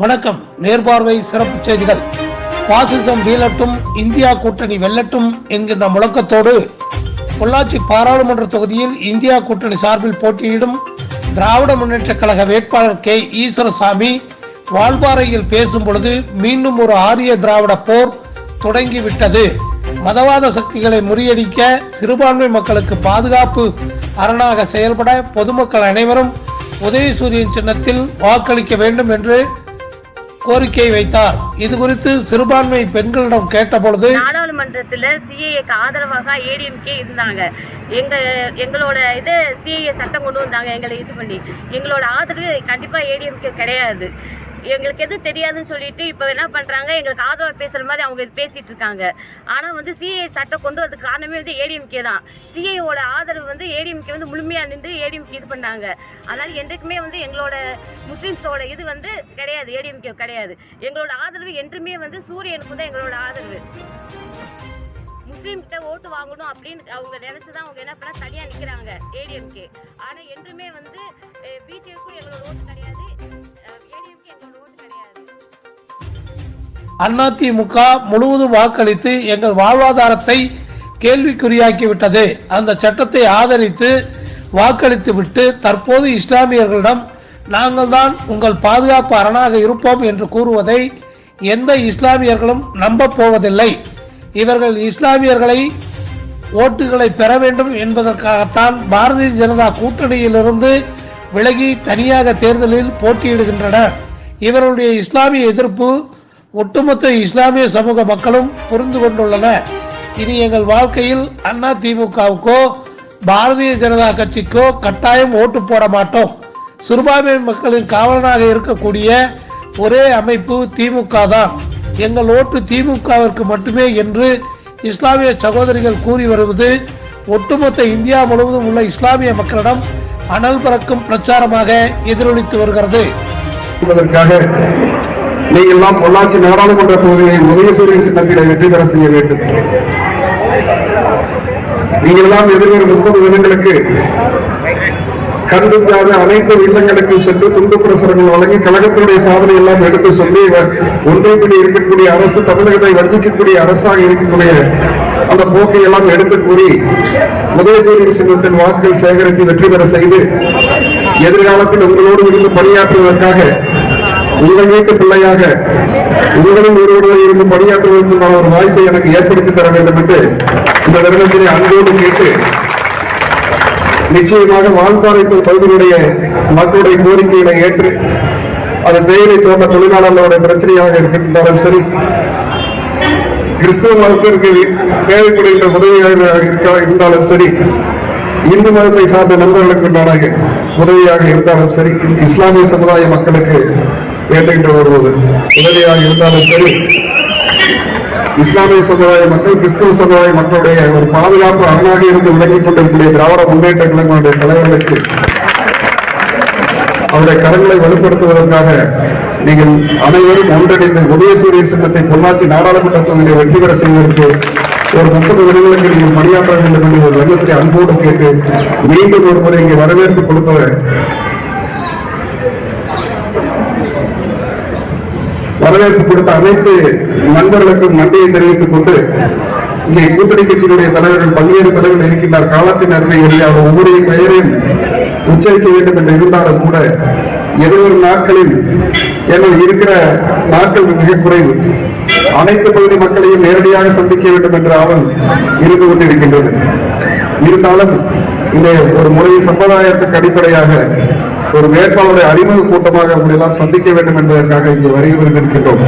வணக்கம். நேர்பார்வை சிறப்பு செய்திகள். பாசிசம் வீழட்டும் இந்தியா கூட்டணி வெல்லட்டும் என்கின்ற முழக்கத்தோடு பொள்ளாச்சி பாராளுமன்ற தொகுதியில் இந்தியா கூட்டணி சார்பில் போட்டியிடும் திராவிட முன்னேற்ற கழக வேட்பாளர் கே. ஈஸ்வரசாமி வால்பாறையில் பேசும் பொழுது மீண்டும் ஒரு ஆரிய திராவிட போர் தொடங்கிவிட்டது. மதவாத சக்திகளை முறியடிக்க சிறுபான்மை மக்களுக்கு பாதுகாப்பு அரணாக செயல்பட பொதுமக்கள் அனைவரும் உதயசூரியன் சின்னத்தில் வாக்களிக்க வேண்டும் என்று கோரிக்கை வைத்தார். இது குறித்து சிறுபான்மை பெண்களிடம் கேட்டபொழுது நாடாளுமன்றத்தில் சிஏஏக்கு ஆதரவாக ஏடிஎம்கே இருந்தாங்க. எங்க எங்களோட இது சிஏஏ சட்டம் கொண்டு வந்தாங்க எங்களை இது பண்ணி. எங்களோட ஆதரவு கண்டிப்பாக ஏடிஎம்கே கிடையாது. எங்களுக்கு எதுவும் தெரியாதுன்னு சொல்லிட்டு இப்போ என்ன பண்ணுறாங்க எங்களுக்கு ஆதரவாக பேசுகிற மாதிரி அவங்க இது இருக்காங்க. ஆனால் வந்து சிஐ சட்டம் கொண்டு வரதுக்கு காரணமே வந்து ஏடிஎம்கே தான். சிஐயோட ஆதரவு வந்து ஏடிஎம்கே வந்து முழுமையாக நின்று ஏடிஎம்கே இது பண்ணாங்க. அதனால் என்றைக்குமே வந்து எங்களோட முஸ்லீம்ஸோட இது வந்து கிடையாது ஏடிஎம்கே கிடையாது. எங்களோட ஆதரவு என்றுமே வந்து சூரியனுக்கு தான் எங்களோட ஆதரவு. முஸ்லீம் கிட்ட ஓட்டு வாங்கணும் அப்படின்னு அவங்க நினைச்சுதான் அவங்க என்ன பண்ணால் தனியாக நிற்கிறாங்க ஏடிஎம்கே ஆனால் என்றுமே வந்து பிஜேபிக்கும் எங்களோட ஓட்டு கிடையாது. அதிமுக முழுவதும் வாக்களித்து எங்கள் வாழ்வாதாரத்தை கேள்விக்குறியாக்கிவிட்டது. அந்த சட்டத்தை ஆதரித்து வாக்களித்து விட்டு தற்போது இஸ்லாமியர்களிடம் நாங்கள் தான் உங்கள் பாதுகாப்பு அரணாக இருப்போம் என்று கூறுவதை எந்த இஸ்லாமியர்களும் நம்ப போவதில்லை. இவர்கள் இஸ்லாமியர்களை ஓட்டுகளை பெற வேண்டும் என்பதற்காகத்தான் பாரதிய ஜனதா கூட்டணியிலிருந்து விலகி தனியாக தேர்தலில் போட்டியிடுகின்றனர். இவர்களுடைய இஸ்லாமிய எதிர்ப்பு ஒட்டுமொத்த இஸ்லாமிய சமூக மக்களும் புரிந்து கொண்டுள்ளன இனி எங்கள் வாழ்க்கையில் அண்ணா திமுகவுக்கோ பாரதிய ஜனதா கட்சிக்கோ கட்டாயம் ஓட்டு போட மாட்டோம். சிறுபான்மை மக்களின் காவலனாக இருக்கக்கூடிய ஒரே அமைப்பு திமுக தான். எங்கள் ஓட்டு திமுகவிற்கு மட்டுமே என்று இஸ்லாமிய சகோதரிகள் கூறி வருவது ஒட்டுமொத்த இந்தியா முழுவதும் உள்ள இஸ்லாமிய மக்களிடம் அனல் பறக்கும் பிரச்சாரமாக எதிரொலித்து வருகிறது. என்பதற்காக எல்லாம் பொள்ளாச்சி நாடாளுமன்ற தொகுதியை உதயசூரியன் சின்னத்திலே வெற்றி பெற செய்ய வேண்டும். நீங்கள் எதிர்வரும் முப்பது தினங்களுக்கு கண்டுக்காத அனைத்து இல்லங்களுக்கும் சென்று துண்டு பிரசுரங்கள் வழங்கி கழகத்தினுடைய சாதனை எல்லாம் எடுத்து சொல்லி இவர் ஒன்றியத்தில் இருக்கக்கூடிய அரசு தமிழகத்தை வஞ்சிக்கக்கூடிய அரசாக இருக்கக்கூடிய அந்த போக்கை எல்லாம் எடுத்து கூறி உதயசூரியன் சின்னத்தின் வாக்குகள் சேகரித்து வெற்றி பெற செய்து எதிர்காலத்தில் உங்களோடு இருந்து பணியாற்றுவதற்காக உங்கள் வீட்டு பிள்ளையாக உங்களும் ஒருவருடன் இருந்து பணியாற்றுவதற்கான ஒரு வாய்ப்பை எனக்கு ஏற்படுத்தி தர வேண்டும் என்று இந்த தருணத்திலே அன்போடு கேட்டு நிச்சயமாக வால்பாறை பகுதியினுடைய மக்களுடைய கோரிக்கைகளை ஏற்று அது தேயிலை தோட்ட தொழிலாளர்களுடைய பிரச்சனையாக இருக்கின்றாலும் சரி கிறிஸ்துவ மதத்திற்கு தேவைப்படுகின்ற உதவியாக இருந்தாலும் சரி இந்து மதத்தை சார்ந்த நண்பர்களுக்கு உதவியாக இருந்தாலும் சரி இஸ்லாமிய சமுதாய மக்களுக்கு வேண்டுகின்ற வருவது உதவியாக இருந்தாலும் சரி. இஸ்லாமிய சமுதாய மக்கள் கிறிஸ்துவ சமுதாய மக்களுடைய ஒரு பாதுகாப்பு அரணாக இருந்து விளங்கிக் கொண்டிருக்கக்கூடிய திராவிட முன்னேற்ற கழகங்களுடைய தலைவர்களுக்கு அவருடைய கரங்களை வலுப்படுத்துவதற்காக நீங்கள் அனைவரும் ஒன்றிணைந்து உதயசூரியன் சின்னத்தை பொள்ளாச்சி நாடாளுமன்ற தொகுதியை வெற்றி பெற செய்வதற்கு ஒரு முப்பது வருடங்களுக்கு நீங்கள் பணியாற்ற வேண்டும் என்று ஒரு லங்கத்தை அன்போடு கேட்டு மீண்டும் ஒரு முறை இங்கே வரவேற்பு கொடுத்த வரவேற்பு கொடுத்த அனைத்து நண்பர்களுக்கும் நன்றியை தெரிவித்துக் கொண்டு இங்கே கூட்டணி கட்சியினுடைய தலைவர்கள் பல்வேறு தலைவர்கள் இருக்கின்றார். காலத்தின் அருமை எண்ணி அவர் ஒவ்வொரு பெயரையும் உச்சரிக்க வேண்டும் என்று இருந்தாலும் கூட எதிர்வரும் நாட்களில் என்ன இருக்கிற நாட்கள் மிக குறைவு. அனைத்து பகுதி மக்களையும் நேரடியாக சந்திக்க வேண்டும் என்ற ஆவல் இருந்து கொண்டிருக்கின்றது. இருந்தாலும் இந்த ஒரு முறை சம்பிரதாயத்துக்கு அடிப்படையாக ஒரு வேட்பாளரை அறிமுக கூட்டமாக அப்படியெல்லாம் சந்திக்க வேண்டும் என்பதற்காக இங்கு வருகை இருக்கின்றோம்